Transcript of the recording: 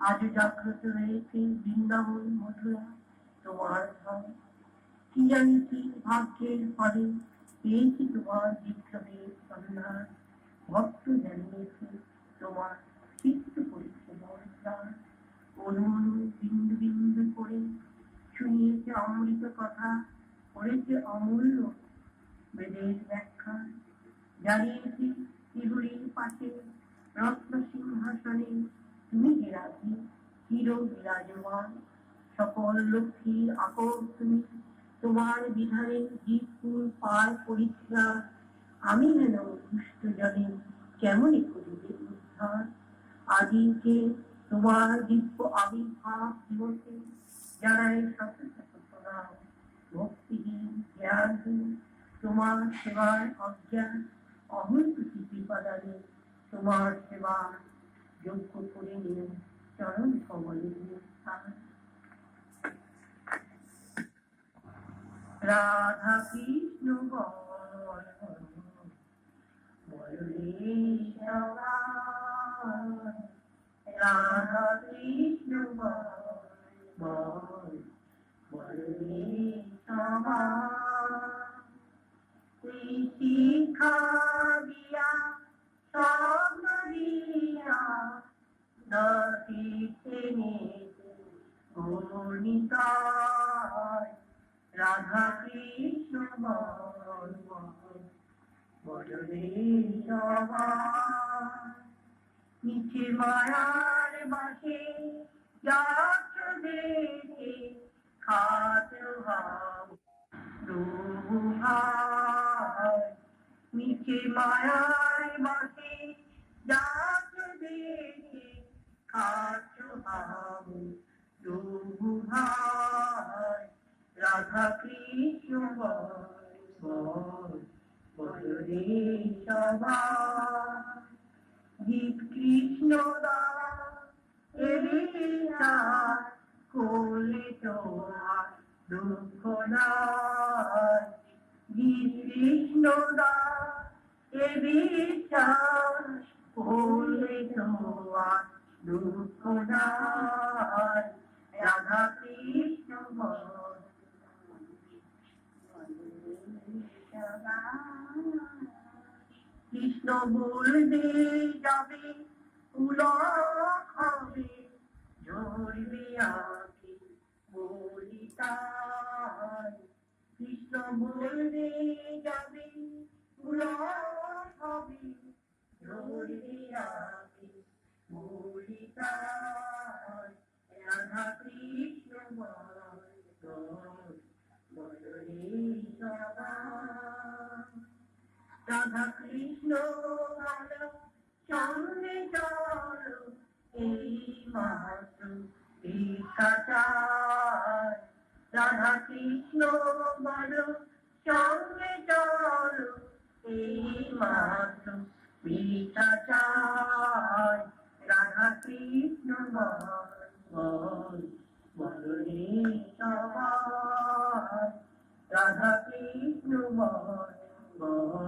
আজ জাগ্রত হয়েছে বৃন্দাবন মথুরা তোমার ধাম কি জানি কি ভাগ্যের ফলে পেয়েছি তোমার বিক্রমের সন্ধান ভক্ত জানিয়েছে তোমার চিত্ত করেছে মনপ্রাণ অনু অনু বিন্দু বিন্দু করে শুনিয়েছে অমৃত কথা করেছে অমূল্য বেদের ব্যাখ্যা। জানিয়েছি শিহুরির পাশে রত্ন সিংহাসনে তুমি রাধি চির বিরাজমান। সকল লক্ষ্মী আকর তুমি তোমার বিধানে জীবকুল পার পরীক্ষা আমি যেন দুষ্ট জনে কেমনই করিবে উদ্ধার? আদিকে তোমার দিব্য আবির্ভাব দিবসে জানাই শত শত ভক্তিহীন জ্ঞানহীন, তোমার সেবার অজ্ঞান অহংকৃতি কৃপাদানে তোমার সেবা যোগ্য করে নিয়ে চরণ কমলে স্থান রাধা কৃষ্ণ কৃষ্ণ বল তুই শিক্ষা দিয়া স্বপ্ন দিয়া দশি রাধা কৃষ্ণ বল বলরে সবাই নিচে মায়ার বাসে যাচ্ছ দেখে খাত নিচে মায়ার বাসে যাচ্ছ দেখে খাত রাধা কৃষ্ণ বল বলরে সবাই গীত কৃষ্ণ দাস কোলে তোমার দুঃখ নাই। গীত কৃষ্ণ এ বিশ্বাস কোলে তোমার দুঃখ নাই। রাধা কৃষ্ণ বল। কৃষ্ণ বলবে যাবে পুলক হবে ঝরবে তাই কৃষ্ণ বলবে, যাবে পুলক হবে ঝরবে বলি তাই রাধা কৃষ্ণ বল রাধা কৃষ্ণ বল সঙ্গে চলো, এই মাত্র চাই। রাধা কৃষ্ণ বল সঙ্গে চলো, এই মাত্র চাই। রাধা কৃষ্ণ বল রাধা কৃষ্ণ বল